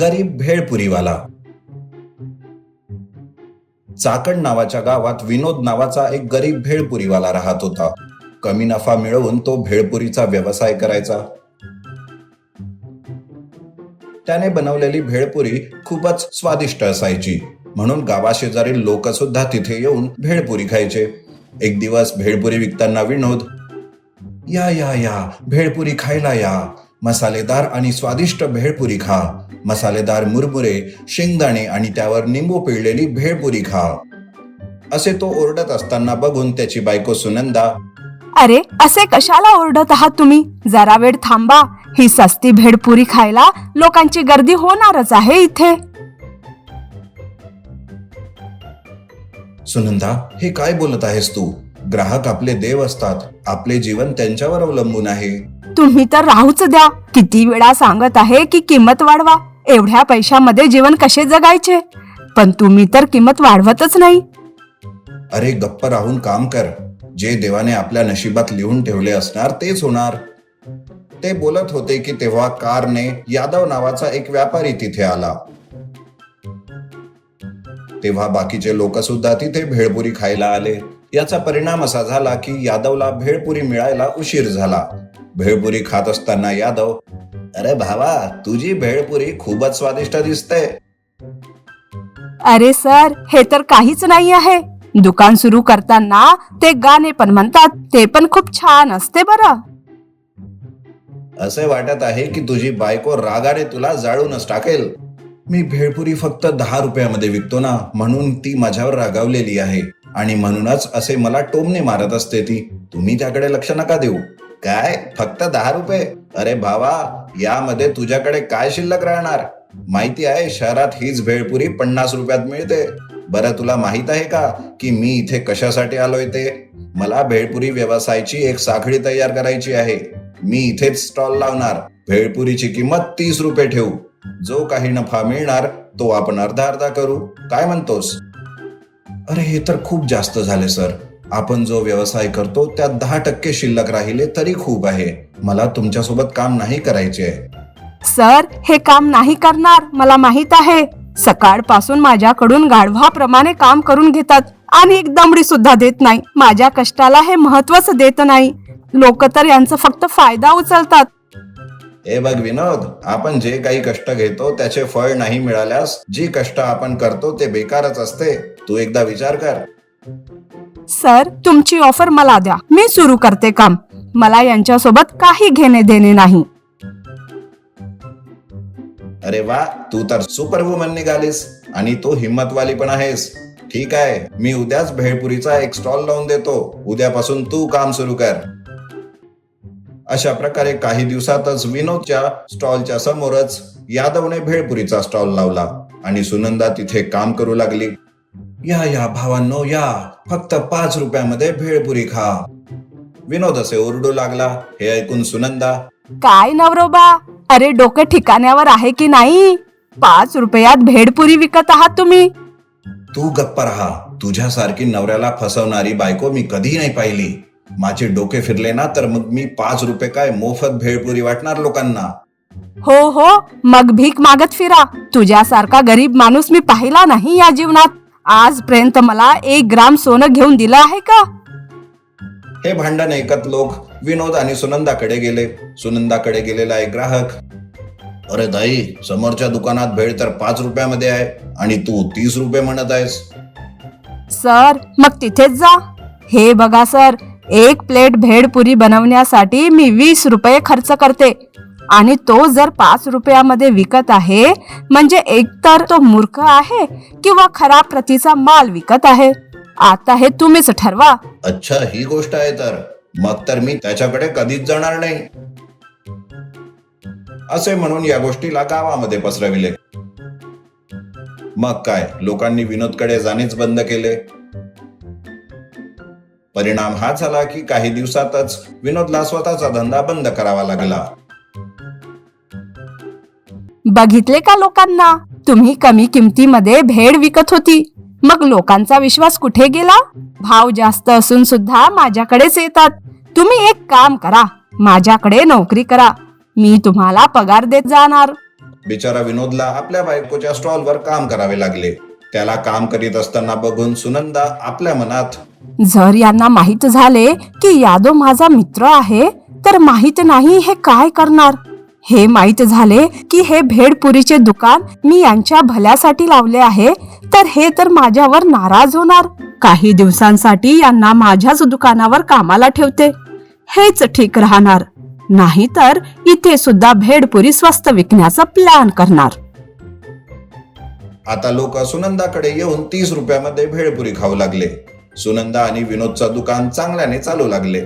गरीब भेळपुरीवाला. चाकण नावाच्या गावात विनोद नावाचा एक गरीब भेळपुरीवाला राहत होता. कमी नफा मिळवून तो भेळपुरीचा व्यवसाय करायचा. त्याने बनवलेली भेळपुरी खूपच स्वादिष्ट असायची. म्हणून गावाशेजारील लोक सुद्धा तिथे येऊन भेळपुरी खायचे. एक दिवस भेळपुरी विकताना विनोद या या या भेळपुरी खायला या. मसालेदार आणि स्वादिष्ट भेळपुरी खा. मसालेदार मुरमुरे शेंगदाणे आणि त्यावर निंबू पिळलेली भेळपुरी खा. असे तो ओरडत असताना बघून त्याची बायको सुनंदा अरे असे कशाला ओरडत आहात तुम्ही? जरा वेळ थांबा. ही सस्ती भेडपुरी खायला लोकांची गर्दी होणारच आहे इथे. सुनंदा हे काय बोलत आहेस तू? ग्राहक आपले देव असतात आपले जीवन त्यांच्यावर अवलंबून आहे. तुम्ही तर राहूच द्या. किती वेळा सांगत आहे की किंमत वाढवा. एवढ्या पैशामध्ये जीवन कसे जगायचे? पण तुम्ही तर किंमत वाढवतच नाही. अरे गप्प राहून काम कर. जे देवाने आपल्या नशिबात लिहून ठेवले असणार तेच होणार. ते बोलत होते की तेव्हा कारने यादव नावाचा एक व्यापारी तिथे आला. तेव्हा बाकीचे लोक सुद्धा तिथे भेळपुरी खायला आले. याचा परिणाम असा झाला की यादवला भेळपुरी मिळायला उशीर झाला. भेळपुरी खात असताना यादव अरे भावा तुझी भेळपुरी खूपच स्वादिष्ट दिसते. अरे सर हे तर काहीच नाही आहे. दुकान सुरू करताना ते गाणे पण म्हणतात. ते पण खूप छान असते बरं. असे वाटत आहे की तुझी बायको रागाने तुला जाळूनच टाकेल. मी भेळपुरी फक्त दहा रुपयामध्ये विकतो ना म्हणून ती माझ्यावर रागावलेली आहे. आणि म्हणूनच असे मला टोमने मारत असते ती. तुम्ही त्याकडे लक्ष नका देऊ. काय? फक्त दहा रुपये? अरे भावा यामध्ये तुझ्याकडे काय शिल्लक राहणार? माहिती आहे शहरात हीच भेळपुरी पन्नास रुपयात मिळते. बरं तुला माहीत आहे का की मी इथे कशासाठी आलोय ते? मला भेळपुरी व्यवसायाची एक साखळी तयार करायची आहे. मी इथेच स्टॉल लावणार. भेळपुरीची किंमत तीस रुपये ठेवू. जो काही नफा मिळणार तो आपण अर्धा अर्धा करू. काय म्हणतोस? अरे हे तर खूप जास्त झाले सर. आपण जो व्यवसाय करतो त्यात दहा टक्के शिल्लक राहिले तरी खूप आहे. मला तुमच्यासोबत काम नाही करायचे सर हे काम नाही करणार मला माहीत आहे. सकाळपासून माझ्याकडून गाढवाप्रमाणे काम करून घेतात आणि एक दमडी सुद्धा देत नाही. माझ्या कष्टाला हे महत्वच देत नाही. लोक तर यांचा फक्त फायदा उचलतात. हे बघ विनोद आपण जे काही कष्ट घेतो त्याचे फळ नाही मिळाल्यास जी कष्ट आपण करतो ते बेकारच असते. तू एकदा विचार कर. सर तुमची ऑफर मला द्या. मी सुरू करते काम. मला यांच्यासोबत काही घेणे देणे नाही. अरे वा तू तर सुपर वुमन निघालीस आणि तू हिम्मतवाली पण आहेस. ठीक आहे मी उद्याच भेळपुरीचा एक स्टॉल लावून देतो. उद्यापासून तू काम सुरू कर. अशा प्रकारे काही दिवसातच विनोदच्या स्टॉलच्या समोरच यादवने भेळपुरीचा स्टॉल लावला आणि सुनंदा तिथे काम करू लागली. या या भावांनो या. फक्त पाच रुपयामध्ये भेळपुरी खा. विनोद असे ओरडू लागला. हे ऐकून सुनंदा काय नवरोबा अरे डोकं ठिकाण्यावर आहे की नाही? पाच रुपयात भेडपुरी विकत आहात तुम्ही. तू गप्प राहा. तुझ्यासारखी नवऱ्याला फसवणारी बायको मी कधी नाही पाहिली. माझे डोके फिरले ना तर मग मी पाच रुपये काय मोफत भेळपुरी वाटणार लोकांना? हो हो मग भीक मागत फिरा. तुझ्यासारखा गरीब माणूस मी पाहिला नाही या जीवनात. आजपर्यंत मला एक ग्राम सोनं घेऊन दिलं आहे का? हे भांडण ऐकत लोक विनोद आणि सुनंदाकडे गेले. सुनंदाकडे गेलेला एक ग्राहक अरे दाई समोरच्या दुकानात भेळ तर पाच रुपयामध्ये आहे आणि तू तीस रुपये म्हणत आहेस. सर मग तिथेच जा. हे बघा सर एक प्लेट भेडपुरी बनवण्यासाठी मी वीस रुपये खर्च करते. आणि तो जर पाच रुपयामध्ये विकत आहे म्हणजे एकतर तो मूर्ख आहे किंवा खराब प्रतीचा माल विकत आहे. आता हे तुम्हीच ठरवा. अच्छा ही गोष्ट आहे तर. मग तर मी त्याच्याकडे कधीच जाणार नाही. असे म्हणून या गोष्टीला गावामध्ये पसरविले. मग काय लोकांनी विनोदकडे जाणेच बंद केले. परिणाम हा झाला की काही दिवसातच विनोदला स्वतःचा धंदा बंद करावा लागला. बघितले का लोकांना? तुम्ही कमी किमतीमध्ये भेड विकत होती. मग लोकांचा विश्वास कुठे गेला? भाव जास्त असून सुद्धा माझ्याकडेच येतात. तुम्ही एक काम करा. माझ्याकडे नोकरी करा. मी तुम्हाला पगार देत जाणार. बिचारा विनोदला आपल्या बायकोच्या स्टॉलवर काम करावे लागले. त्याला काम करीत असताना बघून सुनंदा आपल्या मनात जर यांना माहीत झाले की यादव माझा मित्र आहे तर माहीत नाही हे काय करणार. हे माहीत झाले की हे भेडपुरीचे दुकान मी यांच्या भल्यासाठी लावले आहे तर हे तर माझ्यावर नाराज होणार. काही दिवसांसाठी यांना माझ्याच दुकानावर कामाला ठेवते. हेच ठीक राहणार. नाहीतर इथे सुद्धा भेडपुरी स्वस्त विकण्याचा प्लॅन करणार. आता लोक सुनंदाकडे येऊन तीस रुपयामध्ये भेळपुरी खाऊ लागले. सुनंदा आणि विनोदचं दुकान चांगल्याने चालू लागले.